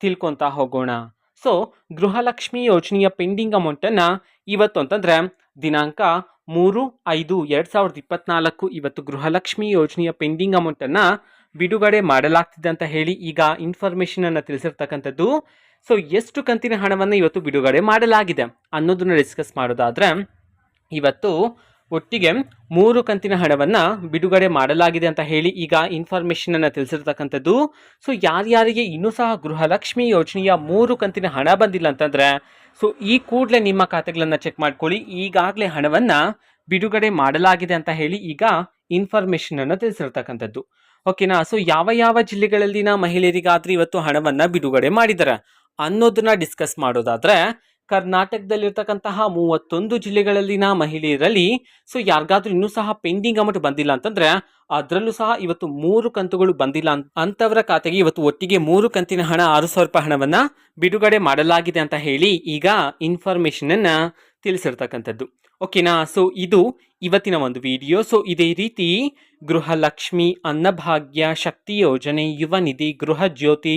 ತಿಳ್ಕೊತಾ ಹೋಗೋಣ. ಸೊ ಗೃಹಲಕ್ಷ್ಮಿ ಯೋಜನೆಯ ಪೆಂಡಿಂಗ್ ಅಮೌಂಟನ್ನು ಇವತ್ತು ಅಂತಂದರೆ ದಿನಾಂಕ ಮೂರು ಐದು ಎರಡು ಸಾವಿರದ ಇಪ್ಪತ್ನಾಲ್ಕು ಇವತ್ತು ಗೃಹಲಕ್ಷ್ಮಿ ಯೋಜನೆಯ ಪೆಂಡಿಂಗ್ ಅಮೌಂಟನ್ನು ಬಿಡುಗಡೆ ಮಾಡಲಾಗ್ತಿದೆ ಅಂತ ಹೇಳಿ ಈಗ ಇನ್ಫಾರ್ಮೇಷನನ್ನು ತಿಳಿಸಿರ್ತಕ್ಕಂಥದ್ದು. ಸೊ ಎಷ್ಟು ಕಂತಿನ ಹಣವನ್ನು ಇವತ್ತು ಬಿಡುಗಡೆ ಮಾಡಲಾಗಿದೆ ಅನ್ನೋದನ್ನು ಡಿಸ್ಕಸ್ ಮಾಡೋದಾದರೆ, ಇವತ್ತು ಒಟ್ಟಿಗೆ ಮೂರು ಕಂತಿನ ಹಣವನ್ನು ಬಿಡುಗಡೆ ಮಾಡಲಾಗಿದೆ ಅಂತ ಹೇಳಿ ಈಗ ಇನ್ಫಾರ್ಮೇಷನನ್ನು ತಿಳಿಸಿರ್ತಕ್ಕಂಥದ್ದು. ಸೊ ಯಾರ್ಯಾರಿಗೆ ಇನ್ನೂ ಸಹ ಗೃಹಲಕ್ಷ್ಮಿ ಯೋಜನೆಯ ಮೂರು ಕಂತಿನ ಹಣ ಬಂದಿಲ್ಲ ಅಂತಂದರೆ ಸೊ ಈ ಕೂಡಲೇ ನಿಮ್ಮ ಖಾತೆಗಳನ್ನು ಚೆಕ್ ಮಾಡ್ಕೊಳ್ಳಿ. ಈಗಾಗಲೇ ಹಣವನ್ನು ಬಿಡುಗಡೆ ಮಾಡಲಾಗಿದೆ ಅಂತ ಹೇಳಿ ಈಗ ಇನ್ಫಾರ್ಮೇಷನನ್ನು ತಿಳಿಸಿರ್ತಕ್ಕಂಥದ್ದು. ಓಕೆನಾ ಸೊ ಯಾವ ಯಾವ ಜಿಲ್ಲೆಗಳಲ್ಲಿನ ಮಹಿಳೆಯರಿಗಾದ್ರೆ ಇವತ್ತು ಹಣವನ್ನು ಬಿಡುಗಡೆ ಮಾಡಿದ್ದಾರೆ ಅನ್ನೋದನ್ನ ಡಿಸ್ಕಸ್ ಮಾಡೋದಾದ್ರೆ ಕರ್ನಾಟಕದಲ್ಲಿರ್ತಕ್ಕಂತಹ ಮೂವತ್ತೊಂದು ಜಿಲ್ಲೆಗಳಲ್ಲಿನ ಮಹಿಳೆಯರಲ್ಲಿ ಸೊ ಯಾರಿಗಾದ್ರೂ ಇನ್ನೂ ಸಹ ಪೆಂಡಿಂಗ್ ಅಮೌಂಟ್ ಬಂದಿಲ್ಲ ಅಂತಂದ್ರೆ, ಅದರಲ್ಲೂ ಸಹ ಇವತ್ತು ಮೂರು ಕಂತುಗಳು ಬಂದಿಲ್ಲ ಅಂತ ಅಂತವರ ಖಾತೆಗೆ ಇವತ್ತು ಒಟ್ಟಿಗೆ ಮೂರು ಕಂತಿನ ಹಣ, ಆರು ಸಾವಿರ ರೂಪಾಯಿ ಹಣವನ್ನ ಬಿಡುಗಡೆ ಮಾಡಲಾಗಿದೆ ಅಂತ ಹೇಳಿ ಈಗ ಇನ್ಫಾರ್ಮೇಶನ್ ಅನ್ನ ತಿಳಿಸಿರ್ತಕ್ಕಂಥದ್ದು. ಓಕೆನಾ ಸೊ ಇದು ಇವತ್ತಿನ ಒಂದು ವಿಡಿಯೋ ಸೊ ಇದೇ ರೀತಿ ಗೃಹಲಕ್ಷ್ಮಿ ಅನ್ನಭಾಗ್ಯ ಶಕ್ತಿ ಯೋಜನೆ, ಯುವ ನಿಧಿ, ಗೃಹ ಜ್ಯೋತಿ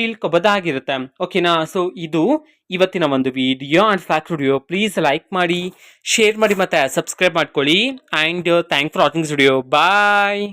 ತಿಳ್ಕೊಬೋದಾಗಿರುತ್ತೆ. ಓಕೆನಾ ಸೊ ಇದು ಇವತ್ತಿನ ಒಂದು video and fact video please like ಮಾಡಿ ಶೇರ್ ಮಾಡಿ ಮತ್ತು ಸಬ್ಸ್ಕ್ರೈಬ್ ಮಾಡ್ಕೊಳ್ಳಿ. And thank for watching video bye